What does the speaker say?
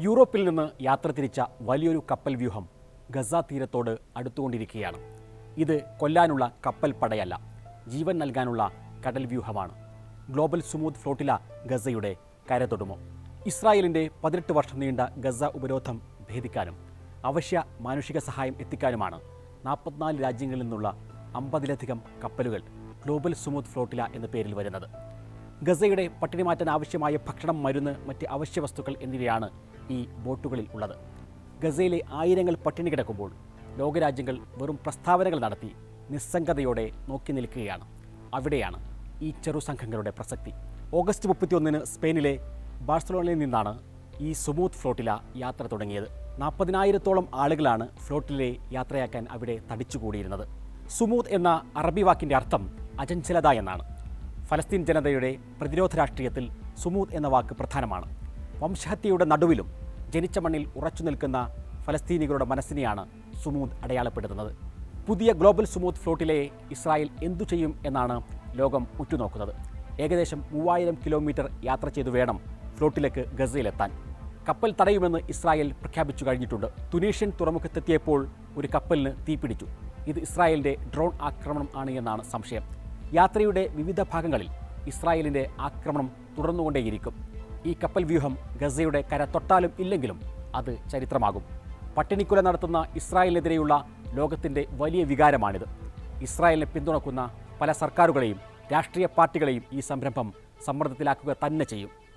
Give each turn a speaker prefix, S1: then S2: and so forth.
S1: യൂറോപ്പിൽ നിന്ന് യാത്ര തിരിച്ച വലിയൊരു കപ്പൽ വ്യൂഹം ഗസ തീരത്തോട് അടുത്തുകൊണ്ടിരിക്കുകയാണ്. ഇത് കൊല്ലാനുള്ള കപ്പൽ പടയല്ല ജീവൻ നൽകാനുള്ള കടൽ വ്യൂഹമാണ്. Global സുമൂത്ത് flotilla ഗസയുടെ കരതൊടുമോ? ഇസ്രായേലിന്റെ പതിനെട്ട് വർഷം നീണ്ട ഗസ ഉപരോധം ഭേദിക്കാനും അവശ്യ മാനുഷിക സഹായം എത്തിക്കാനുമാണ് നാൽപ്പത്തിനാല് രാജ്യങ്ങളിൽ നിന്നുള്ള അമ്പതിലധികം കപ്പലുകൾ ഗ്ലോബൽ സുമൂത്ത് ഫ്ലോട്ടില എന്ന പേരിൽ വരുന്നത്. ഗസയുടെ പട്ടിണി മാറ്റാൻ ആവശ്യമായ ഭക്ഷണം മരുന്ന് മറ്റ് അവശ്യ വസ്തുക്കൾ എന്നിവയാണ് ഈ ബോട്ടുകളിൽ ഉള്ളത്. ഗസയിലെ ആയിരങ്ങൾ പട്ടിണി കിടക്കുമ്പോൾ ലോകരാജ്യങ്ങൾ വെറും പ്രസ്താവനകൾ നടത്തി നിസ്സംഗതയോടെ നോക്കി നിൽക്കുകയാണ്. അവിടെയാണ് ഈ ചെറു സംഘങ്ങളുടെ പ്രസക്തി. ഓഗസ്റ്റ് മുപ്പത്തിയൊന്നിന് സ്പെയിനിലെ ബാഴ്സലോണയിൽ നിന്നാണ് ഈ സുമൂത്ത് ഫ്ലോട്ടില യാത്ര തുടങ്ങിയത്. നാൽപ്പതിനായിരത്തോളം ആളുകളാണ് ഫ്ലോട്ടിലെ യാത്രയാക്കാൻ അവിടെ തടിച്ചുകൂടിയിരുന്നത്. സുമൂത്ത് എന്ന അറബി വാക്കിന്റെ അർത്ഥം അചഞ്ചലത എന്നാണ്. ഫലസ്തീൻ ജനതയുടെ പ്രതിരോധ രാഷ്ട്രീയത്തിൽ സുമൂദ് എന്ന വാക്ക് പ്രധാനമാണ്. വംശഹത്യയുടെ നടുവിലും ജനിച്ച മണ്ണിൽ ഉറച്ചു നിൽക്കുന്ന ഫലസ്തീനികളുടെ മനസ്സിനെയാണ് സുമൂദ് അടയാളപ്പെടുത്തുന്നത്. പുതിയ ഗ്ലോബൽ സുമൂദ് ഫ്ലോട്ടിലെ ഇസ്രായേൽ എന്തു ചെയ്യും എന്നാണ് ലോകം ഉറ്റുനോക്കുന്നത്. ഏകദേശം മൂവായിരം കിലോമീറ്റർ യാത്ര ചെയ്തു വേണം ഫ്ലോട്ടിലേക്ക് ഗസയിലെത്താൻ. കപ്പൽ തടയുമെന്ന് ഇസ്രായേൽ പ്രഖ്യാപിച്ചു കഴിഞ്ഞിട്ടുണ്ട്. തുനീഷ്യൻ തുറമുഖത്തെത്തിയപ്പോൾ ഒരു കപ്പലിന് തീപിടിച്ചു. ഇത് ഇസ്രായേലിന്റെ ഡ്രോൺ ആക്രമണം ആണ് എന്നാണ് സംശയം. യാത്രയുടെ വിവിധ ഭാഗങ്ങളിൽ ഇസ്രായേലിന്റെ ആക്രമണം തുടർന്നുകൊണ്ടേയിരിക്കും. ഈ കപ്പൽ വ്യൂഹം ഗസയുടെ കര തൊട്ടാലും ഇല്ലെങ്കിലും അത് ചരിത്രമാകും. പട്ടിണിക്കുല നടത്തുന്ന ഇസ്രായേലിനെതിരെയുള്ള ലോകത്തിന്റെ വലിയ വികാരമാണിത്. ഇസ്രായേലിനെ പിന്തുണക്കുന്ന പല സർക്കാരുകളെയും രാഷ്ട്രീയ പാർട്ടികളെയും ഈ സംരംഭം സമ്മർദ്ദത്തിലാക്കുക തന്നെ ചെയ്യും.